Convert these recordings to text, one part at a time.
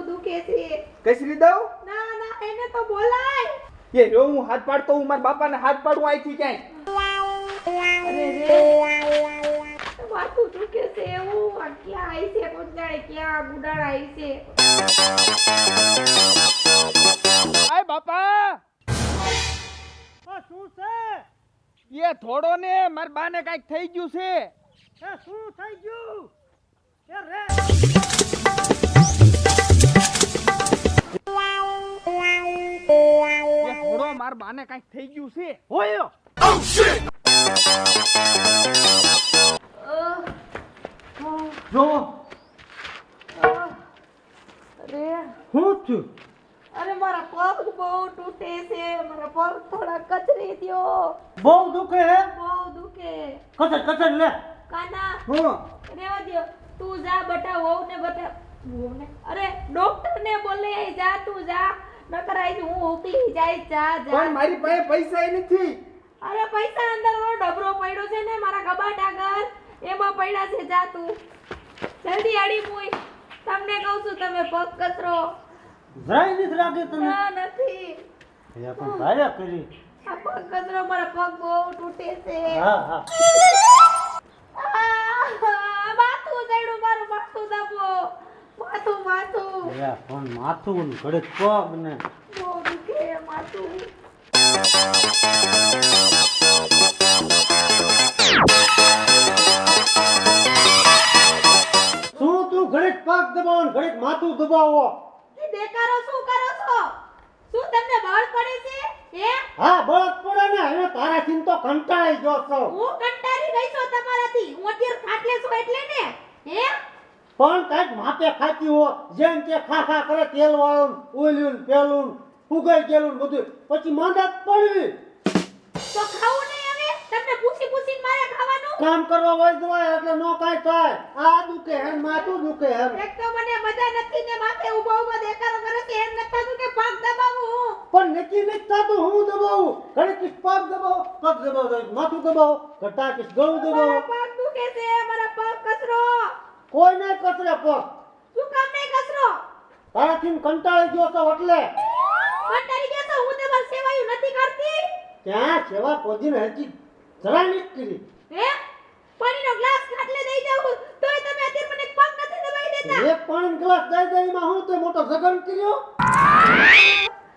મારું દુખે છે? કસરી દઉં? ના ના એને તો બોલાય. એ જો હું હાથ પાડતો હું મારા બાપાને હાથ પાડું અહીંથી ક્યાંય. અરે રે. માથું દુખે છે એવું? આ ક્યાં આવી છે? કોણ જાણે ક્યાં ગુડાણા આવી છે? આય બાપા! આ શું છે? એ થોડો ને મારા બાને કાંઈક થઈ ગયું છે. એ શું થઈ ગયું? એ રે. થોડો બાને કાંઈક થઈ ગયું છે. હોયો? અહ, જો. અરે. હું છું? અરે મારા પગ બહુ તૂટે છે. મારા પગ થોડા કચરી દ્યો. બહુ દુખે હે? બહુ દુખે. કચર કચર લે. કાના હું? રેવા દ્યો. તું જા બટા વહુ ને બટા. વહુને? અરે ડોક્ટર ને બોલે જા તું જા. નકર આઈ હું ઉકલી જાય જા જા. પણ મારી પાસે પૈસા નથી. અરે પૈસા અંદર ઓલો ડબરો પડ્યો છે ને મારા કબાટ આગળ. એમાં પડ્યા છે જા તું. જલ્દી આડી મુઈ. તમને કહું છું તમે પગ કચરો. જરાય નથી લાગે તને? ના નથી. એ પણ ભારે કરી. આ પગ કચરો મારા પગ બહુ તૂટે છે. હા હા આહ, માથું ચડ્યું મારું માથું દબો માથું માથું. એ ફોન માથું ને ઘડે પગ ને બહુ દુખે માથું? શું તું ઘડીક પગ દબાવો ને ઘડીક માથું દબાવો? એ બેકારો શું કરો છો? શું તમને બળ પડે છે? હે? હા બળ પડે ને. હવે તારાથી તો કંટાળી ગયો છો. હું કંટાળી ગઈ છું તમારાથી. હું અત્યારે ખાટલે છું એટલે ને. હે? પણ કાંઈક માપે ખાતી હો જેમ કે ખા ખા કરે તેલ વાળું ઓલ્યું પેલું ને ફુગાઈ ગયેલું બધું. પછી માંદા પડવી. તો ખાવું નહીં હવે? તમને પૂછી પૂછી મારે ખાવાનું? કામ કરવા હોય જવાય એટલે નો કાંઈ થાય. આ દુખે હે માથું દુખે હે એક તો મને મજા નથી ને માથે ઊભો ઊભો દેખાડો કરે છે એમ નતા કે પગ દબાવું પણ નક્કી નથી તો હું દબાવું? ઘડીક પગ દબાવો પગ દબાવો માથું દબાવો ઘટા કિસ ગળું દબાવો. પગ દુખે છે મારા પગ કચરો. કોઈ નહીં કચરે પગ શું કામ નહીં કચરો? તારાથી કંટાળી ગયો છો એટલે. કંટાળી ગયો છો હું તમારી સેવાયું નથી કરતી? ત્યાં સેવા પોજીને હજી જરા નથી કરી. હે? પાણીનો ગ્લાસ ખાટલે દઈ જાઉં તોય તમે અત્યારે મને પગ નથી દબાઈ દેતા. એક પાણીનો ગ્લાસ દઈ દઈમાં હું તો મોટો જગન કર્યો.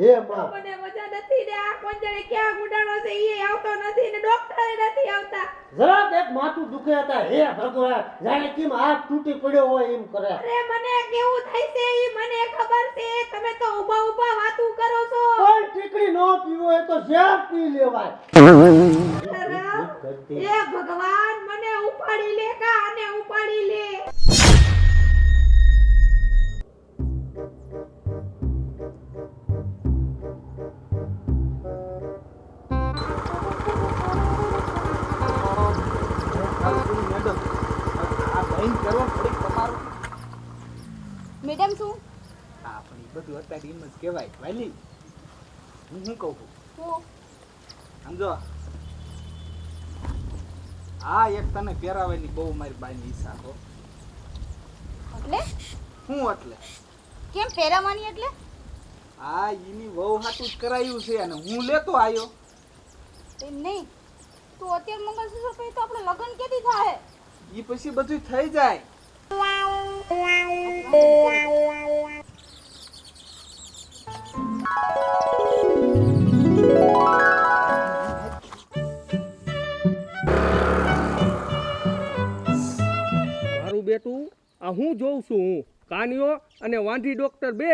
હે માં મને મજા નથી ને આ કોણ જાણે ક્યાં ગુડાણો છે ઈ આવતો નથી ને ડોક્ટરે નથી આવતા. જરાક એક માથું દુખે હતા. હે ભગવાન જાણે કેમ હાથ તૂટી પડ્યો હોય એમ કરે. અરે મને કેવું થાય છે ઈ મને ખબર છે. તમે તો ઊભા ઊભા વાતું કરો છો. પણ ટીકડી નો પીવો એ તો ઝેર પી લેવાય. એ ભગવાન મને ઉપાડી લે કા અને ઉપાડી લે? તને પહેરાવાની બહુ મારી બાની ઈચ્છા હો. એટલે? હું એટલે? કેમ પહેરાવાની એટલે? આ ઈની વહુ હાટું જ કરાયું છે અને હું લેતો આવ્યો એ નહીં. તો અત્યારે મંગળસૂત્ર પહેરી તો આપણે લગ્ન કેદી થાય ઈ પછી બધું થઈ જાય. મારું આ હું જોઉં છું હું. કાનિયો અને વાંઢી ડોક્ટર બે.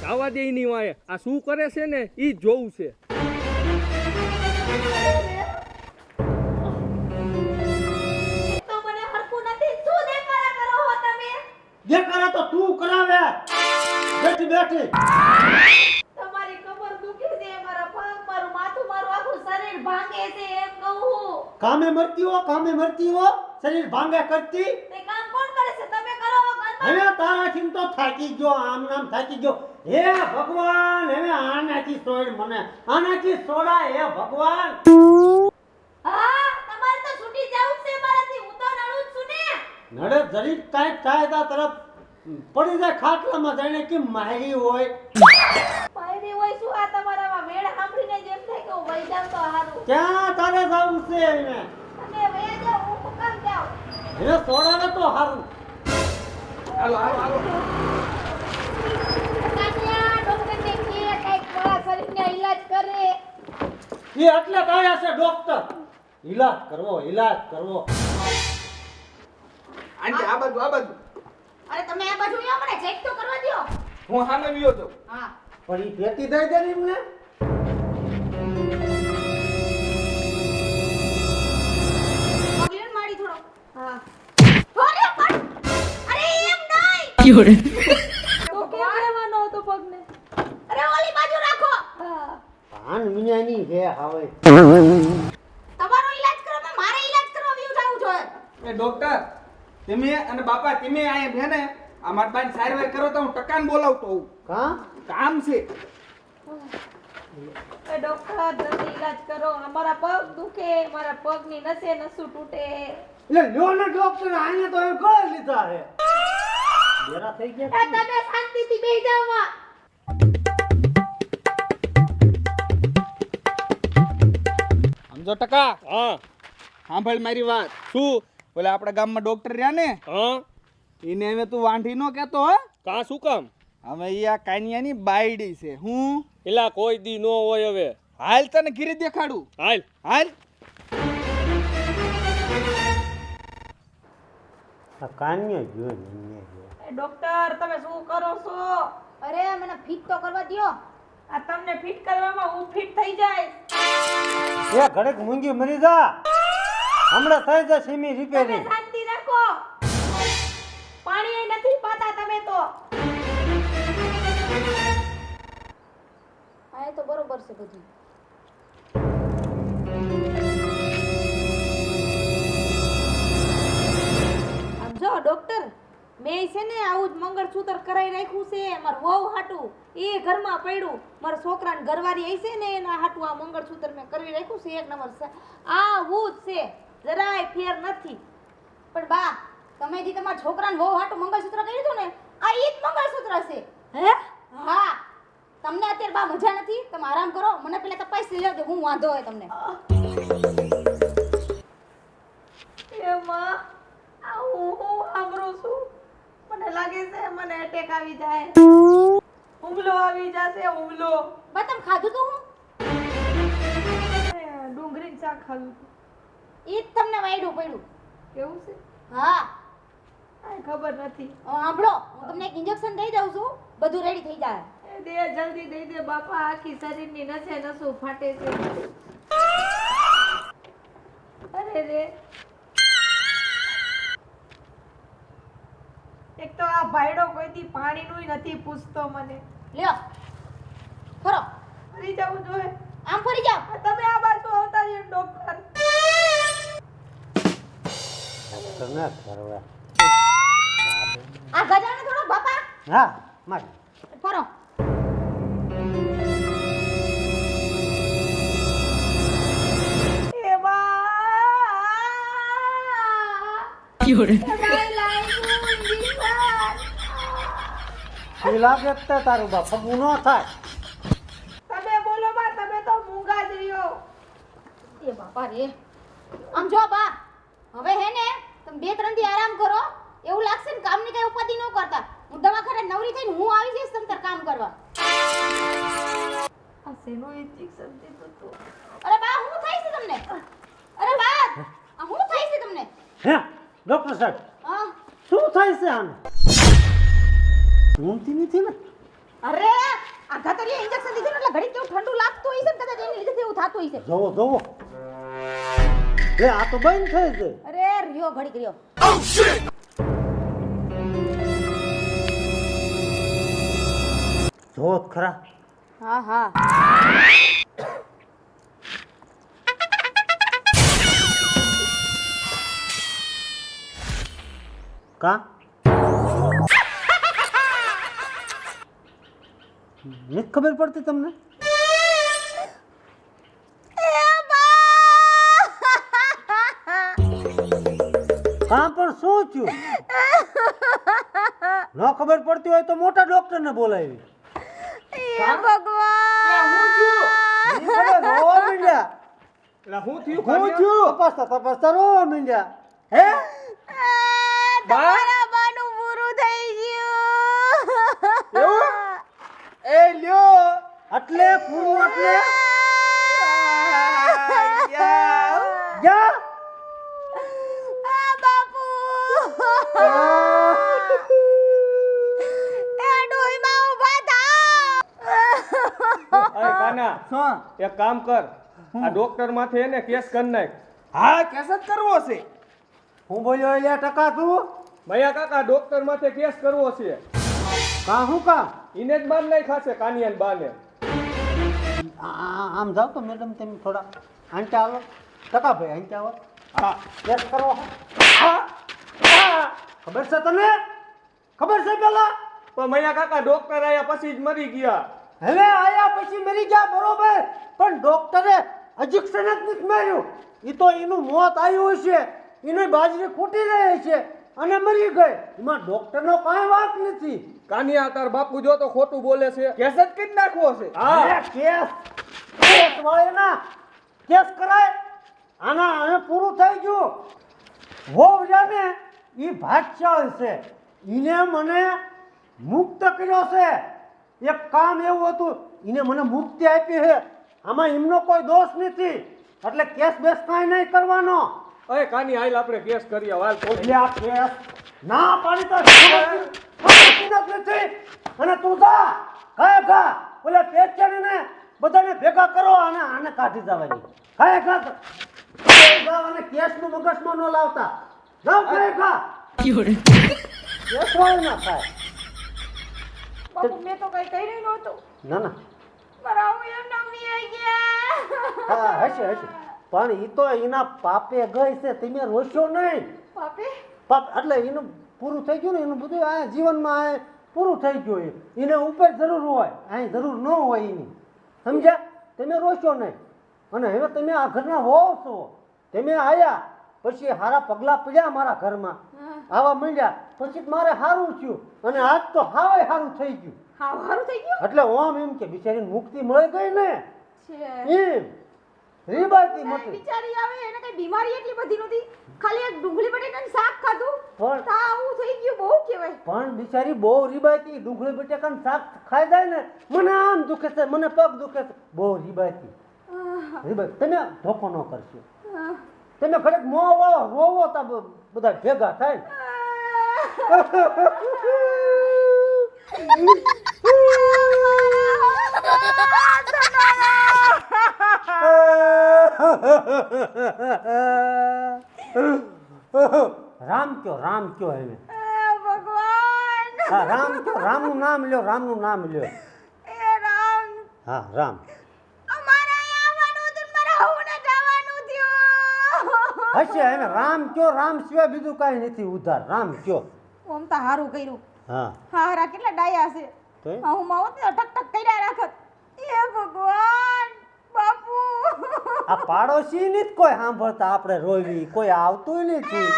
જવા દે નહીં વાંહે. આ શું કરે છે ને એ જોવું છે. દેખાડા તો તું કરાવે. બેઠી બેઠી. તમારી કમર દુખે છે મારા પગ મારું માથું મારું આખું શરીર ભાંગે છે એમ કહું કામે મરતી હો કામે મરતી હો. શરીર ભાંગે કરતી. હવે તારાથી તો થાકી ગયો આમ નામ થાકી ગયો. હે ભગવાન હવે આનાથી છોડ મને આનાથી છોડા હે ભગવાન. હા તમારે તો છૂટી જવું છે મારાથી. હું તો નડું છું ને. નડે જરી કાંઈક થાય તા તરફ પડી જાય ખાટલામાં જાણે કે મારી હોય. પાયરી હોય શું આ તમારામાં? મેળ સાંભળીને જેમ થાય કે હું વહી જાઉં તો હારું. ક્યાં તારે જવું છે એને? અને વહી જાઉં હું કામ જાઉં? એને છોડાવે તો સારું હાલો હાલો હાલો. એ એટલે કયા છે ડોક્ટર ઈલાજ કરવો ઈલાજ કરવો. આંટી આ બાજુ આ બાજુ. અરે તમે આ બાજુ આવો મને ચેક તો કરવા દ્યો. હું સામે વિયો તો હા. પણ ઈ પેટી દઈ દે ને એમને પગલેન માડી થોડો હા. નહીં તો કેમ લેવાનો હતો પગને અરે ઓલી બાજુ રાખો હા ભાન વિનાની હે હવે. તમારો ઈલાજ કરવામાં મારે ઈલાજ કરવા વ્યુ જવું જોઈએ એ ડોક્ટર તમે અને બાપા તમે અહીંયા છે ને આ મારા બાને સારવાર કરો તો હું ટકાન બોલાવતો હું કા? કામ છે. એ ડોક્ટર જલ્દી ઈલાજ કરો. અમારા પગ દુખે મારા પગની નસે નસું તૂટે. લે લ્યો ને ડોક્ટર આને તો એ ગળે લીધા હે બેરા થઈ એ તમે શાંતિથી બેસી જાવ સમજો ટકા? હા. સાંભળ મારી વાત. શું? બોલે આપણા ગામમાં ડોક્ટર રહ્યા ને? હા. એને હવે તું વાંઢી નો કહેતો હો. કા શું કામ? હવે ઈ આ કાનિયાની બાયડી છે. હું? એલા કોઈ દી નો હોય હવે. હાલ તને ઘીરે દેખાડું. હાલ. હાલ. આ કાન્યો જો ને જો એ ડોક્ટર તમે શું કરો છો? અરે મને ફિટ તો કરવા દ્યો. આ તમને ફિટ કરવામાં હું ફિટ થઈ જાય એ ઘડક મૂંગી મરી જા. હમણાં થઈ જશે સીમી તમે શાંતિ રાખો. પાણી નથી પાતા તમે તો. હા એ તો બરોબર છે બધું. આમ જો ડોક્ટર. મેં છે ને આવું જ મંગળસૂત્ર કરાઈ રાખ્યું છે. મારા વહુ હાટું એ ઘરમાં પડ્યું. મારા છોકરાને ઘરવાળી આવી છે ને એના હાટું આ મંગળસૂત્ર મેં કરી રાખ્યું છે. એક નંબર છે. આવું જ છે. જરાય ફેર નથી. પણ બા તમે જે તમારા છોકરાને વહુ હાટું મંગળસૂત્ર કર્યું હતું ને આ એ જ મંગળસૂત્ર છે. હે? હા. તમને અત્યારે બા મજા નથી? તમે આરામ કરો. મને પેલા તપાસી લેજો હું વાંધો હોય તમને. એમાં આ હું હું સાંભળું છું? મને લાગે છે મને એટેક આવી જાય. હુમલો આવી જશે હુમલો. બા તમે ખાધું તો હું? ડુંગળી શાક ખાધું ઈ જ તમને વાયડું પડ્યું. કેવું છે? હા. આ ખબર નથી. સાંભળો હું તમને એક ઇન્જેક્શન દઈ દઉં છું બધું રેડી થઈ જાય. એ દે જલ્દી દઈ દે બાપા આખી શરીરની નસે નસો ફાટે છે. અરે રે. એક તો આ ભાઈડો કોઈથી પાણીનું નથી પૂછતો મને. લ્યો. ખરો ફરી જવું જોઈએ આમ ફરી જાવ તમે આ બાજુ આવતા રહ્યો ડોક્ટર. તમે કરવા આ ગજાને થોડો બાપા. હા માર. ફરો. એ બા. ઇન્જેક્શન એ લાગે જ તે તારું બાપ ગુનો થાય. તમે બોલો બા તમે તો મૂંગા જ રહ્યો એ બાપા રે. આમ જો બા હવે હે ને તમે બે ત્રણ દી આરામ કરો. એવું લાગશે ને કામની કઈ ઉપાધિ ન કરતા. હું દવાખાને નવરી થઈને હું આવી જઈશ તમ તાર કામ કરવા. આ શેનું સમજી તો તો અરે બા હું થઈ છે તમને? અરે બા આ હું થઈ છે તમને? હે ડોક્ટર સાહેબ હા. શું થાય છે આને? ઊંઘતી નથી ને? અરે આ ઘાતરીએ ઇન્જેક્શન લીધું એટલે ઘડી કેવું ઠંડુ લાગતું છે ને કદાચ એની લીધે એવું થતું છે. જોવો જોવો લે આ તો બંધ થઈ છે. અરે રિયો ઘડીક રિયો જોવો જ ખરા. હા હા. કા? નથી ખબર પડતી તમને? હા પણ શું થયું? ન ખબર પડતી હોય તો મોટા બોલાવી. હું? કાનિયા? થયું? તપાસતા તપાસતા રોવા માંડ્યા. હે બા બાનું પૂરું થઈ ગયું એવું એ લ્યો એટલે પૂરું એટલે. જા. આ બાપુ. એ ડોઈમાં ઊભા થાઓ અરે કાના શું? એક કામ કર. આ ડોક્ટર માથે એને કેસ કરી નાખ. હા કેસ જ કરવો છે. હું બોલ્યો એટલે ટકા તું. ભૈયા કાકા ડોક્ટર માથે કેસ કરવો છે. કા હું કા? ઈને જ બાર નહીં ખાશે કાનિયાન બાને. આમ જાઓ તો મેડમ તમે થોડા આંટા આવો. ટકા ભાઈ આંટા આવો. હા. કેસ કરો. ખબર છે તને? ખબર છે પેલા? પણ મૈયા કાકા ડોક્ટર આયા પછી જ મરી ગયા. હવે આયા પછી મરી ગયા બરોબર. પણ ડોક્ટરે અજિક્શન જ નથી માર્યું. એ તો એનું મોત આવ્યું છે. એની બાજરી ખૂટી રહી છે. અને મરી ગઈ. એમાં ડોક્ટરનો કાંઈ વાત નથી. કાનિયા તાર બાપુ જો તો ખોટું બોલે છે. કેસ જ કરી નાખવો છે. હા. કેસ. કેસ કેસ વાળાના કેસ કરાય. આના હવે પૂરું થઈ ગયું. હોવ જાને એ ભાગશાળી છે. એને મને મુક્ત કર્યો છે. એક કામ એવું હતું એને મને મુક્તિ આપી છે. આમાં એમનો કોઈ દોષ નથી. એટલે કેસ બેસ કાંઈ નહીં કરવાનો. અરે કાની હાલ આપણે કેસ કરીએ વાલ એટલે આ કેસ ના પાડી તો સમજતી નથી અને તું જા કાય કા ઓલે પેચણીને બધાને ભેગા કરો અને આને કાઢી જવાની. કાય કા જાવ અને કેસનું મગજમાં ન લાવતા. જાવ કાય કા કેસ વાળું ના થાય બાપુ મેં તો કઈ કર્યું નહોતું. ના ના. મારા હું એમ નામ આવી ગયા. હા હશે હશે. પણ ઈ તો એના પાપે ગઈ છે તમે રોશો નહીં. પાપે? પાપ એટલે એનું પૂરું થઈ ગયું ને એનું બધું આ જીવનમાં આ પૂરું થઈ ગયું એને ઉપર જરૂર હોય અહીં જરૂર ન હોય એની. સમજ્યા? તમે રોશો નહીં. અને હવે તમે આ ઘરના હોવ છો. તમે આવ્યા પછી હારા પગલાં પડ્યા મારા ઘરમાં. આવા મળ્યા પછી મારે સારું થયું. અને આજ તો હાવે સારું થઈ ગયું. એટલે ઓમ એમ કે બિચારી મુક્તિ મળી ગઈ ને. એમ. રીબાતી મોટી. બિચારી આવે એને કઈ બીમારી એટલી બધી નહોતી. ખાલી એક ડુંગળી બટેટાનું શાક ખાધું. પણ તા આવું થઈ ગયું બહુ કહેવાય. પણ બિચારી બહુ રીબાતી ડુંગળી બટેકાનું શાક ખાઈ જાય ને મને આમ દુખે છે મને પગ દુખે છે. બહુ રીબાતી રીબાતી તમે ધોકો ન કરશો. તમે ખરેખ મો વાળો રોવો તા બધા ભેગા થાય ને. રામ કયો રામ કયો એને હા રામ કયો રામનું નામ લ્યો રામનું નામ લ્યો. રામ! હા રામ. હશે એને રામ કયો રામ સિવાય બીજું કાંઈ નથી ઉધાર. રામ કયો. ઓમ તો હારું કર્યું. હા. હા હારા કેટલા ડાયા છે. હું માવત ટક ટક કર્યા રાખત. એ ભગવાન! આ પાડોશી ની જ કોઈ સાંભળતા. આપણે રોવી કોઈ આવતું નથી.